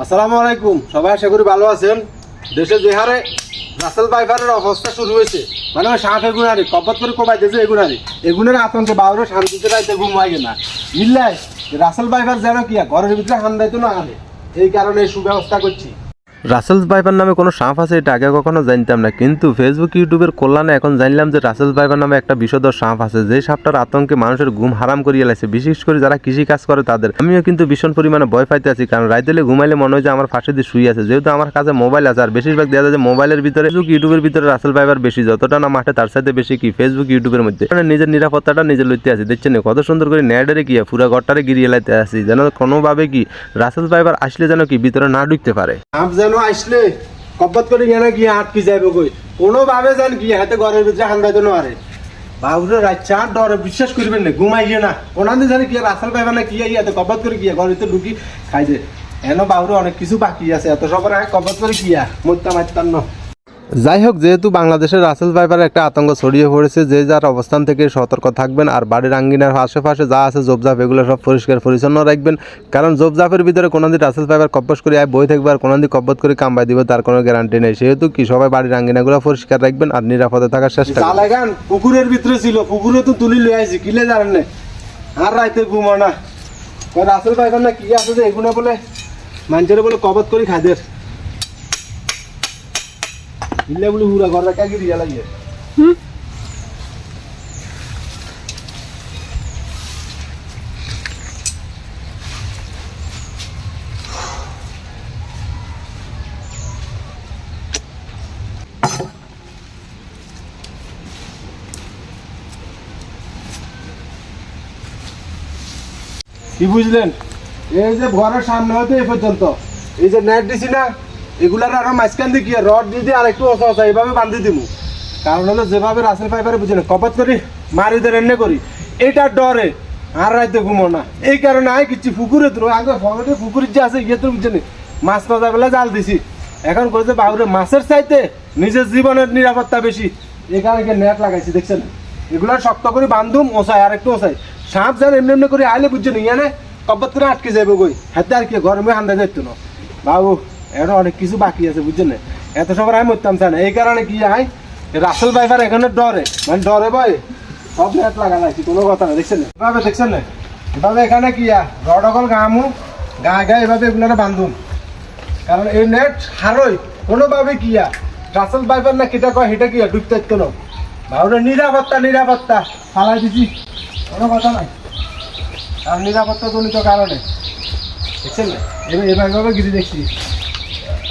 আসসালামু আলাইকুম। সবাই আশা করি ভালো আছেন। দেশে যে হারে রাসেল বাইফারের অবস্থা শুরু হয়েছে মানে সাপ এগুনারি কপত করে কমাইতেছে এগুনারি এগুনের আতঙ্কে বাউরে শান্তিতে রাইতে ঘুম হয় না। মিল্লাই রাসেল বাইফার যেন কি ঘরের ভিতরে হান্দাইতো না হারে। এই কারণে সুব্যবস্থা করছি। রাসেলস ভাইপার নামে কোনো সাপ আছে এটা আগে কখনো জানতাম না, কিন্তু ফেসবুক ইউটিউবের কল্যাণে এখন জানলাম যে রাসেলস ভাইপার নামে একটা বিষধর সাপ আছে, যে সাপটার আতঙ্কে মানুষের ঘুম হারাম করিয়ে লাগছে বিশেষ করে যারা কৃষি কাজ করে তাদের। আমিও কিন্তু ভীষণ পরিমাণে ভয় পাইতে আছি, কারণ রাইতেলে ঘুমাইলে মনে হয় যে আমার ফাঁসে দিয়ে শুয়ে আছে, যেহেতু আমার কাছে মোবাইল আছে, আর বেশিরভাগ দেখা যায় যে মোবাইলের ভিতরে ফেসবুক ইউটিউবের ভিতরে রাসেল ভাইপার বেশি, যতটা না মাঠে তার সাথে বেশি কি ফেসবুক ইউটিউবের মধ্যে। মানে নিজের নিরাপত্তাটা নিজে লইতে আছি, দেখছেন কত সুন্দর করে নেডারে কি পুরা ঘরটারে গিরিয়ে লাইতে আছি, যেন কোনোভাবে কি রাসেল ভাইপার আসলে যেন কি ভিতরে না ঢুকতে পারে। যেন আসলে কপত করে গিয়ে না, গিয়ে আটকে যাইব কই কোনোভাবে যান গিয়ে হাতে ঘরের ভিতরে হান্দাইতে না আরে বাবুরে রাচ্চা ডরে বিশ্বাস করবেন না ঘুমাই গিয়ে না। ওনাদের জানি কি রাসাল পাইবে না কি ইয়াতে কপত করে গিয়া ঘরের ভিতরে ঢুকি খাই দে এন বাবুরে অনেক কিছু বাকি আছে। এত সবার কপত করে গিয়া মরতা মারতাম না যাই হোক, যেহেতু বাংলাদেশের রাসেল ভাইপারের একটা আতঙ্ক ছড়িয়ে পড়েছে, যে যার অবস্থান থেকে সতর্ক থাকবেন আর বাড়ির আঙ্গিনার আশেপাশে যা আছে জবজাপ এগুলো সব পরিষ্কার পরিচ্ছন্ন রাখবেন। কারণ জবজাপের ভিতরে কোনো দিন রাসেল ভাইপার কব্বস করে আয়, বই থাকবে আর কোনো দিন কব্বত করে কামবাই দিবে, তার কোনো গ্যারান্টি নেই। সেহেতু কি, সবাই বাড়ির আঙ্গিনাগুলো পরিষ্কার রাখবেন আর নিরাপদে থাকার চেষ্টা জালাগান পুকুরের ভিতরে ছিল, পুকুরে তো তুলি লই আইছি কিলে জানেন আর রাইতে ঘুমো না। রাসেল পাইবা না কি আছে যে এগুলো বলে, মানুষের বলে কবত করি খাদের বলে হুরা ঘর রাখা গিরি জ্বালাইয়ে কি বুঝলেন? এই যে ঘরের সামনে হতে এই পর্যন্ত। এই যে নেট দিছি না এগুলার আরও মাঝখান দিয়ে কি রড দিয়ে আরেকটু অসা অসা এইভাবে বান্ধি দিব কারণ হলো যেভাবে রাসেল পাইপারে বুঝে না কপাত করি, মারি দেন এনে করি এইটার ডরে, আর রাইতে ঘুমো না। এই কারণে আই কিচ্ছু পুকুরে তো আগে ফগটে পুকুরের যে আছে ইয়ে তো বুঝছে মাছ পাওয়া বেলা জাল দিছি। এখন করেছে বাবুরে, মাছের চাইতে নিজের জীবনের নিরাপত্তা বেশি। এই কারণে নেট লাগাইছি, দেখছেন? এগুলা শক্ত করে বান্ধুম ওসাই আর একটু ওসাই সাপ যেন এমনি এমনি করে আইলে বুঝছে না, ইয়ানে কব্বত করে আটকে যাবে গই হাতে আর কি, গরমে হান্দা যেত না। বাবু এরা অনেক কিছু বাকি আছে, বুঝছেন? এত সবার আমি মরতাম চাই না এই কারণে কি আই রাসেল বাইফার এখানে ডরে। মানে ডরে বয়, সব নেট লাগা লাগছে কোনো কথা না দেখছেন? এভাবে, দেখছেন? না এভাবে এখানে কি রড অকল গামু গা গা এভাবে এগুলো বান্ধুম কারণ এই নেট হারই, কোনোভাবে কিয়া রাসেল বাইপার না কেটা কয়, সেটা কিয়া ডুবতে ইতো না। ভাবলে, নিরাপত্তা নিরাপত্তা, ফালাই দিছি। কোনো কথা নাই। আর নিরাপত্তা জনিত কারণে, দেখছেন? না এবার এভাবে গিরি দেখছি।